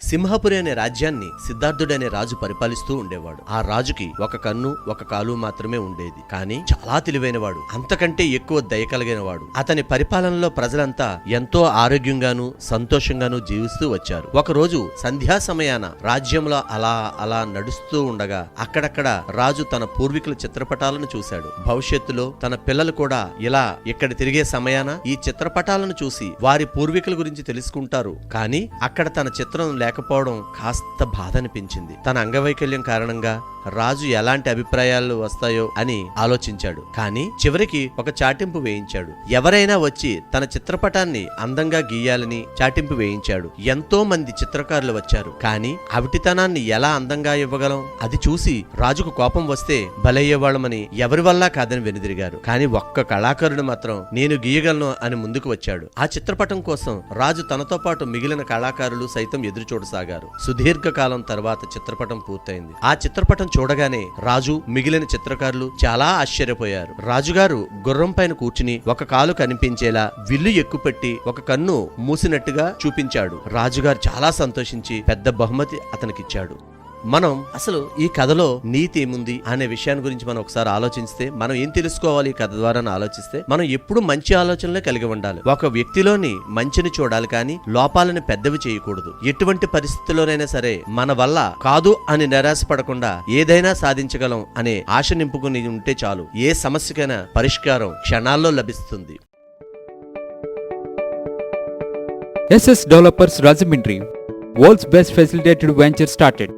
సింహపురి అనే రాజ్యాన్ని సిద్ధార్థుడనే రాజు పరిపాలిస్తూ ఉండేవాడు. ఆ రాజుకి ఒక కన్ను ఒక కాలు మాత్రమే ఉండేది. కానీ చాలా తెలివైనవాడు. అంతకంటే ఎక్కువ దయ కలిగినవాడు. అతని పరిపాలనలో ప్రజలంతా ఎంతో ఆరోగ్యంగాను సంతోషంగాను జీవిస్తూ వచ్చారు. ఒకరోజు సంధ్యా సమయాన రాజ్యంలో అలా అలా నడుస్తూ ఉండగా అక్కడక్కడ రాజు తన పూర్వీకుల చిత్రపటాలను చూశాడు. భవిష్యత్తులో తన పిల్లలు కూడా ఇలా ఇక్కడ తిరిగే సమయాన ఈ చిత్రపటాలను చూసి వారి పూర్వీకుల గురించి తెలుసుకుంటారు. కానీ అక్కడ తన చిత్రం లేకపోవడం కాస్త బాధ అనిపించింది. తన అంగవైకల్యం కారణంగా రాజు ఎలాంటి అభిప్రాయాలు వస్తాయో అని ఆలోచించాడు. కానీ చివరికి ఒక చాటింపు వేయించాడు. ఎవరైనా వచ్చి తన చిత్రపటాన్ని అందంగా గీయాలని చాటింపు వేయించాడు. ఎంతో మంది చిత్రకారులు వచ్చారు. కానీ అవిటితనాన్ని ఎలా అందంగా ఇవ్వగలం? అది చూసి రాజుకు కోపం వస్తే బలయ్యేవాళ్ళమని ఎవరి వల్ల కాదని వెనుదిరిగారు. కానీ ఒక్క కళాకారుడు మాత్రం నేను గీయగలను అని ముందుకు వచ్చాడు. ఆ చిత్రపటం కోసం రాజు తనతో పాటు మిగిలిన కళాకారులు సైతం ఎదురు చూడసాగారు సుదీర్ఘ కాలం తర్వాత చిత్రపటం పూర్తయింది. ఆ చిత్రపటం చూడగానే రాజు మిగిలిన చిత్రకారులు చాలా ఆశ్చర్యపోయారు. రాజుగారు గుర్రం పైన కూర్చుని ఒక కాలు కనిపించేలా విల్లు ఎక్కుపెట్టి ఒక కన్ను మూసినట్టుగా చూపించాడు. రాజుగారు చాలా సంతోషించి పెద్ద బహుమతి అతనికిచ్చాడు. మనం అసలు ఈ కథలో నీతి ఏముంది అనే విషయాన్ని గురించి మనం ఒకసారి ఆలోచిస్తే మనం ఏం తెలుసుకోవాలి ఈ కథ ద్వారా ఆలోచిస్తే మనం ఎప్పుడు మంచి ఆలోచనలే కలిగి ఉండాలి. ఒక వ్యక్తిలోని మంచిని చూడాలి కానీ లోపాలను పెద్దవి చేయకూడదు. ఎటువంటి పరిస్థితుల్లోనైనా సరే మన వల్ల కాదు అని నిరాశపడకుండా ఏదైనా సాధించగలం అనే ఆశ నింపుకుని ఉంటే చాలు. ఏ సమస్యకైనా పరిష్కారం క్షణాల్లో లభిస్తుంది. SS Developers Rajamindri, world's best facilitated venture started.